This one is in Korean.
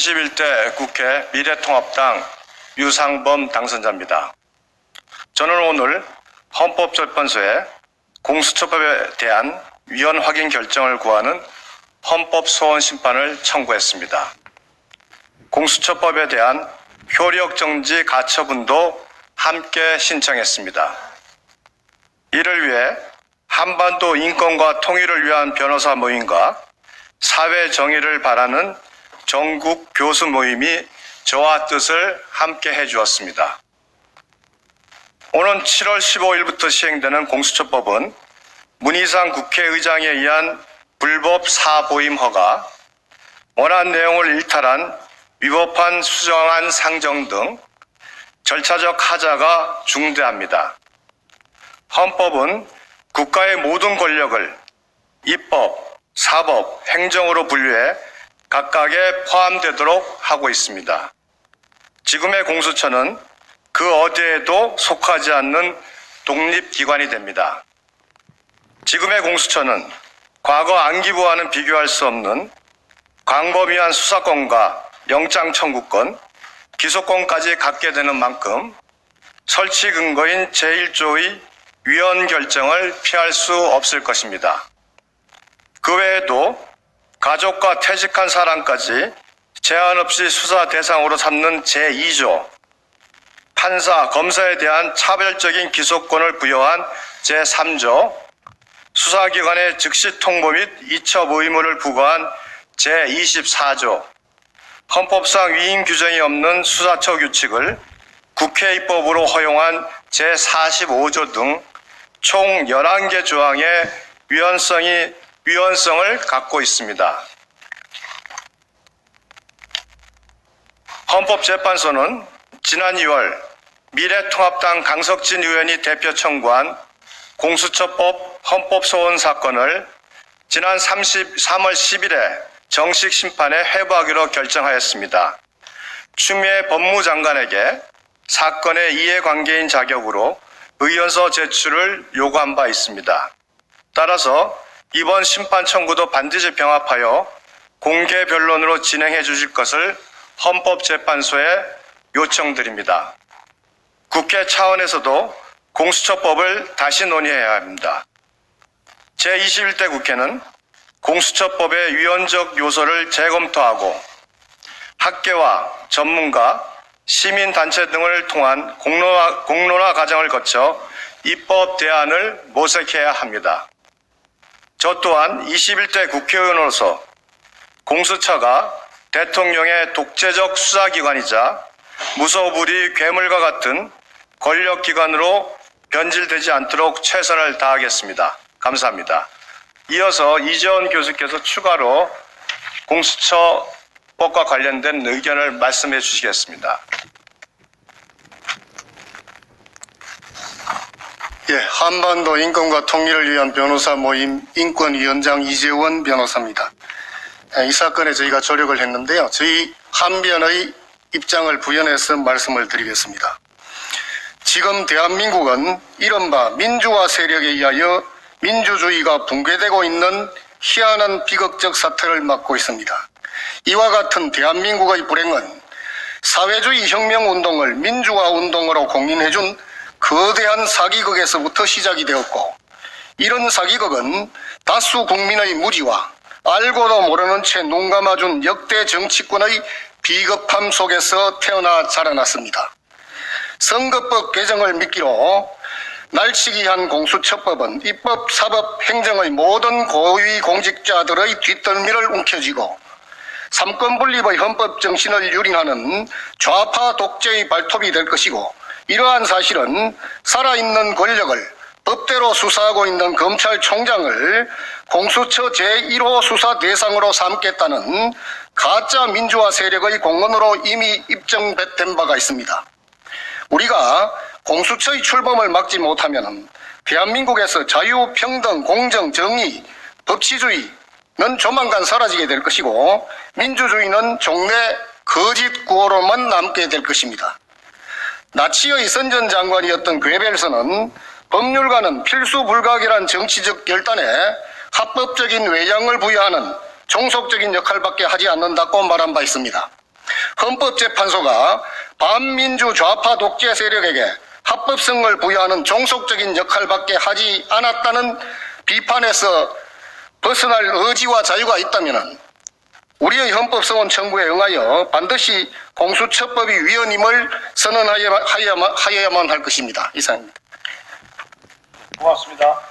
21대 국회 미래통합당 유상범 당선자입니다. 저는 오늘 헌법재판소에 공수처법에 대한 위헌 확인 결정을 구하는 헌법 소원 심판을 청구했습니다. 공수처법에 대한 효력 정지 가처분도 함께 신청했습니다. 이를 위해 한반도 인권과 통일을 위한 변호사 모임과 사회 정의를 바라는 전국 교수 모임이 저와 뜻을 함께 해 주었습니다. 오는 7월 15일부터 시행되는 공수처법은 문희상 국회의장에 의한 불법 사보임 허가, 원한 내용을 일탈한 위법한 수정안 상정 등 절차적 하자가 중대합니다. 헌법은 국가의 모든 권력을 입법, 사법, 행정으로 분류해 각각에 포함되도록 하고 있습니다. 지금의 공수처는 그 어디에도 속하지 않는 독립기관이 됩니다. 지금의 공수처는 과거 안기부와는 비교할 수 없는 광범위한 수사권과 영장 청구권, 기소권까지 갖게 되는 만큼 설치 근거인 제1조의 위헌 결정을 피할 수 없을 것입니다. 그 외에도 가족과 퇴직한 사람까지 제한 없이 수사 대상으로 삼는 제2조, 판사, 검사에 대한 차별적인 기소권을 부여한 제3조, 수사기관의 즉시 통보 및 이첩 의무를 부과한 제24조, 헌법상 위임 규정이 없는 수사처 규칙을 국회 입법으로 허용한 제45조 등 총 11개 조항의 위헌성이, 위헌성을 갖고 있습니다. 헌법재판소는 지난 2월 미래통합당 강석진 의원이 대표 청구한 공수처법 헌법소원 사건을 지난 30, 3월 10일에 정식 심판에 회부하기로 결정하였습니다. 추미애 법무장관에게 사건의 이해관계인 자격으로 의견서 제출을 요구한 바 있습니다. 따라서 이번 심판 청구도 반드시 병합하여 공개 변론으로 진행해 주실 것을 헌법재판소에 요청드립니다. 국회 차원에서도 공수처법을 다시 논의해야 합니다. 제21대 국회는 공수처법의 위헌적 요소를 재검토하고 학계와 전문가, 시민단체 등을 통한 공론화, 공론화 과정을 거쳐 입법 대안을 모색해야 합니다. 저 또한 21대 국회의원으로서 공수처가 대통령의 독재적 수사기관이자 무소불위 괴물과 같은 권력기관으로 변질되지 않도록 최선을 다하겠습니다. 감사합니다. 이어서 이재원 교수께서 추가로 공수처법과 관련된 의견을 말씀해 주시겠습니다. 예, 한반도 인권과 통일을 위한 변호사 모임 인권위원장 이재원 변호사입니다. 예, 이 사건에 저희가 조력을 했는데요. 저희 한변의 입장을 부연해서 말씀을 드리겠습니다. 지금 대한민국은 이른바 민주화 세력에 의하여 민주주의가 붕괴되고 있는 희한한 비극적 사태를 맞고 있습니다. 이와 같은 대한민국의 불행은 사회주의 혁명 운동을 민주화 운동으로 공인해준 거대한 사기극에서부터 시작이 되었고 이런 사기극은 다수 국민의 무지와 알고도 모르는 채 눈 감아준 역대 정치권의 비겁함 속에서 태어나 자라났습니다. 선거법 개정을 미끼로 날치기한 공수처법은 입법, 사법, 행정의 모든 고위 공직자들의 뒷덜미를 움켜쥐고 삼권 분립의 헌법 정신을 유린하는 좌파 독재의 발톱이 될 것이고 이러한 사실은 살아있는 권력을 법대로 수사하고 있는 검찰총장을 공수처 제1호 수사 대상으로 삼겠다는 가짜 민주화 세력의 공언으로 이미 입증된 바가 있습니다. 우리가 공수처의 출범을 막지 못하면 대한민국에서 자유, 평등, 공정, 정의, 법치주의는 조만간 사라지게 될 것이고 민주주의는 종래 거짓 구호로만 남게 될 것입니다. 나치의 선전 장관이었던 괴벨서는 법률가는 필수 불가결한 정치적 결단에 합법적인 외양을 부여하는 종속적인 역할밖에 하지 않는다고 말한 바 있습니다. 헌법재판소가 반민주 좌파 독재 세력에게 합법성을 부여하는 종속적인 역할밖에 하지 않았다는 비판에서 벗어날 의지와 자유가 있다면 우리의 헌법성원 청구에 응하여 반드시 공수처법이 위헌임을 선언하여야만 하여야만 할 것입니다. 이상입니다. 고맙습니다.